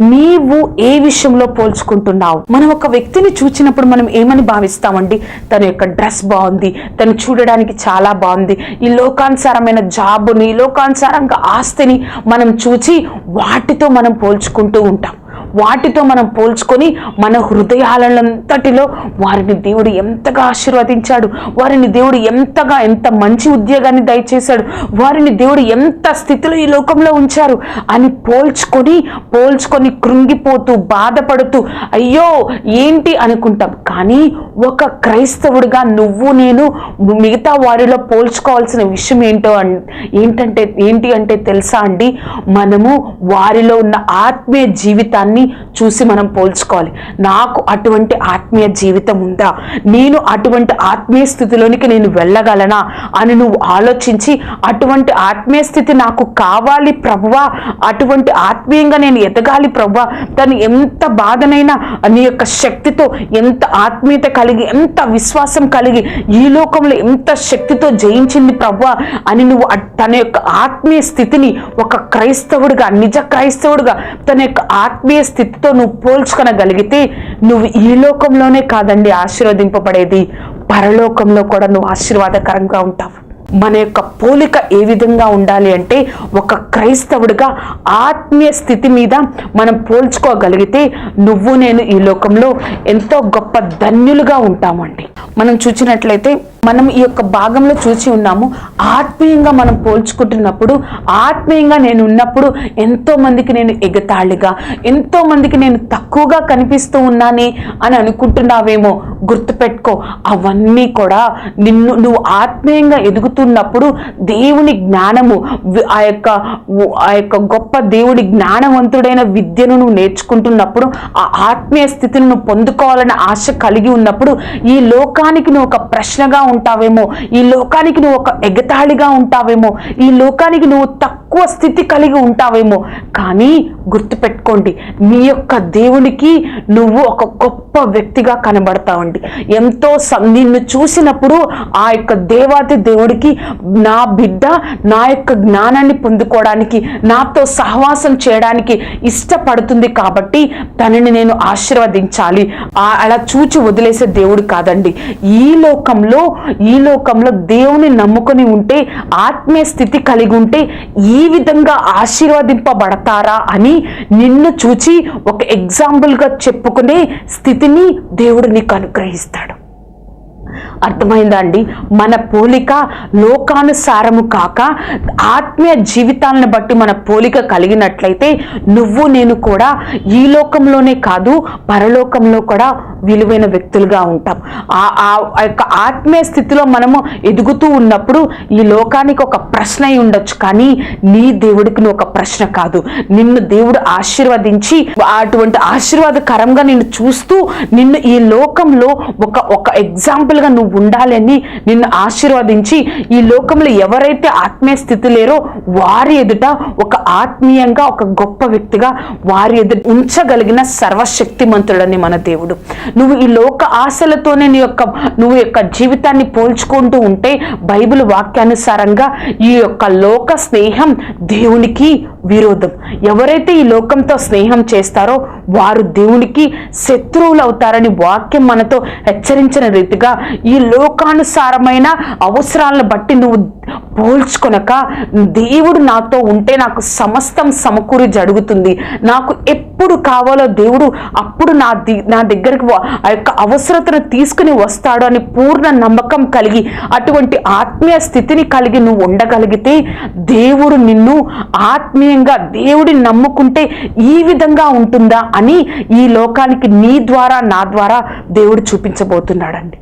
నీవు ఏ విషయంలో పోల్చుకుంటున్నావు? మనం ఒక వ్యక్తిని చూచినప్పుడు మనం ఏమని భావిస్తామండి? తన యొక్క డ్రెస్ బాగుంది తను చూడడానికి చాలా బాగుంది. ఈ లోకానుసారమైన జాబుని ఈ లోకానుసారంగా ఆస్తిని మనం చూచి వాటితో మనం పోల్చుకుంటూ ఉంటాం. వాటితో మనం పోల్చుకొని మన హృదయాలంతటిలో వారిని దేవుడు ఎంతగా ఆశీర్వదించాడు వారిని దేవుడు ఎంతగా ఎంత మంచి ఉద్యోగాన్ని దయచేశాడు వారిని దేవుడు ఎంత స్థితిలో ఈ లోకంలో ఉంచారు అని పోల్చుకొని పోల్చుకొని కృంగిపోతూ బాధపడుతూ అయ్యో ఏంటి అనుకుంటాం. కానీ ఒక క్రైస్తవుడిగా నువ్వు నేను మిగతా వారిలో పోల్చుకోవాల్సిన విషయం ఏంటో అన్ ఏంటంటే ఏంటి అంటే తెలుసా అండి? మనము వారిలో ఉన్న ఆత్మీయ జీవితాన్ని చూసి మనం పోల్చుకోవాలి. నాకు అటువంటి ఆత్మీయ జీవితం ఉందా? నేను అటువంటి ఆత్మీయ స్థితిలోనికి నేను వెళ్ళగలనా? అని నువ్వు ఆలోచించి అటువంటి ఆత్మీయ స్థితి నాకు కావాలి ప్రభువా అటువంటి ఆత్మీయంగా నేను ఎదగాలి ప్రభువా దాన్ని ఎంత బాధనైనా నీ యొక్క శక్తితో ఎంత ఆత్మీయత కలిగి ఎంత విశ్వాసం కలిగి ఈ లోకంలో ఎంత శక్తితో జయించింది ప్రభువా అని నువ్వు తన యొక్క ఆత్మీయ స్థితిని ఒక క్రైస్తవుడిగా నిజ క్రైస్తవుడిగా తన యొక్క ఆత్మీయ స్థితితో నువ్వు పోల్చుకొనగలిగితే నువ్వు ఈ లోకంలోనే కాదండి ఆశీర్వదింపబడేది. పరలోకంలో కూడా నువ్వు ఆశీర్వాదకరంగా ఉంటావు. మన యొక్క పోలిక ఏ విధంగా ఉండాలి అంటే ఒక క్రైస్తవుడిగా ఆత్మీయ స్థితి మీద మనం పోల్చుకోగలిగితే నువ్వు నేను ఈ లోకంలో ఎంతో గొప్ప ధన్యులుగా ఉంటామండి. మనం చూసినట్లయితే మనం ఈ యొక్క భాగంలో చూసి ఉన్నాము. ఆత్మీయంగా మనం పోల్చుకుంటున్నప్పుడు ఆత్మీయంగా నేను ఉన్నప్పుడు ఎంతో మందికి నేను ఎగతాళిగా ఎంతో మందికి నేను తక్కువగా కనిపిస్తూ ఉన్నానే అని అనుకుంటున్నావేమో గుర్తుపెట్టుకో. అవన్నీ కూడా నిన్ను నువ్వు ఆత్మీయంగా ఎదుగుతున్నప్పుడు దేవుని జ్ఞానము ఆ యొక్క ఆ యొక్క గొప్ప దేవుడి జ్ఞానవంతుడైన విద్యను నువ్వు నేర్చుకుంటున్నప్పుడు ఆ ఆత్మీయ స్థితిని నువ్వు పొందుకోవాలనే ఆశ కలిగి ఉన్నప్పుడు ఈ లోకానికి నువ్వు ఒక ప్రశ్నగా ఉంటావేమో? ఈ లోకానికి నువ్వు ఒక ఎగతాళిగా ఉంటావేమో? ఈ లోకానికి నువ్వు తక్కువ స్థితి కలిగి ఉంటావేమో. కానీ గుర్తుపెట్టుకోండి నీ యొక్క దేవునికి నువ్వు ఒక గొప్ప వ్యక్తిగా కనబడతావండి. ఎంతో స- నిన్ను చూసినప్పుడు ఆ యొక్క దేవాతి దేవుడికి నా బిడ్డ నా యొక్క జ్ఞానాన్ని పొందుకోవడానికి నాతో సహవాసం చేయడానికి ఇష్టపడుతుంది కాబట్టి తనని నేను ఆశీర్వదించాలి. అలా చూచి వదిలేసే దేవుడు కాదండి. ఈ లోకంలో ఈ లోకంలో దేవుని నమ్ముకొని ఉంటే ఆత్మీయ స్థితి కలిగి ఉంటే ఈ ఈ విధంగా ఆశీర్వదింపబడతారా అని నిన్ను చూచి ఒక ఎగ్జాంపుల్గా చెప్పుకునే స్థితిని దేవుడు నీకు అనుగ్రహిస్తాడు. అర్థమైందా అండి? మన పోలిక లోకానుసారము కాక ఆత్మీయ జీవితాలను బట్టి మన పోలిక కలిగినట్లయితే నువ్వు నేను కూడా ఈ లోకంలోనే కాదు పరలోకంలో కూడా విలువైన వ్యక్తులుగా ఉంటాం. ఆ ఆ ఆ యొక్క ఆత్మీయ స్థితిలో మనము ఎదుగుతూ ఉన్నప్పుడు ఈ లోకానికి ఒక ప్రశ్న అయి ఉండొచ్చు కానీ నీ దేవుడికి నువ్వు ఒక ప్రశ్న కాదు. నిన్ను దేవుడు ఆశీర్వదించి అటువంటి ఆశీర్వాదకరంగా నిన్ను చూస్తూ నిన్ను ఈ లోకంలో ఒక ఒక ఎగ్జాంపుల్గా నువ్వు ఉండాలని నిన్ను ఆశీర్వదించి ఈ లోకంలో ఎవరైతే ఆత్మీయ స్థితి లేరో వారి ఎదుట ఒక ఆత్మీయంగా ఒక గొప్ప వ్యక్తిగా వారి ఎదుట ఉంచగలిగిన సర్వశక్తిమంతుడని మన దేవుడు. నువ్వు ఈ లోక ఆశలతోనే నీ యొక్క నువ్వు యొక్క జీవితాన్ని పోల్చుకుంటూ ఉంటే బైబిల్ వాక్యానుసారంగా ఈ యొక్క లోక స్నేహం దేవునికి విరోధం. ఎవరైతే ఈ లోకంతో స్నేహం చేస్తారో వారు దేవునికి శత్రువులు అవుతారని వాక్యం మనతో హెచ్చరించిన రీతిగా ఈ లోకానుసారమైన అవసరాలను బట్టి నువ్వు పోల్చుకొనక దేవుడు నాతో ఉంటే నాకు సమస్తం సమకూరి జరుగుతుంది. నాకు ఎప్పుడు కావాలో దేవుడు అప్పుడు నా ది నా దగ్గరికి ఆ యొక్క అవసరతను తీసుకుని వస్తాడు అని పూర్ణ నమ్మకం కలిగి అటువంటి ఆత్మీయ స్థితిని కలిగి నువ్వు ఉండగలిగితే దేవుడు నిన్ను ఆత్మీయంగా దేవుడిని నమ్ముకుంటే ఈ విధంగా ఉంటుందా అని ఈ లోకానికి నీ ద్వారా నా ద్వారా దేవుడు చూపించబోతున్నాడండి.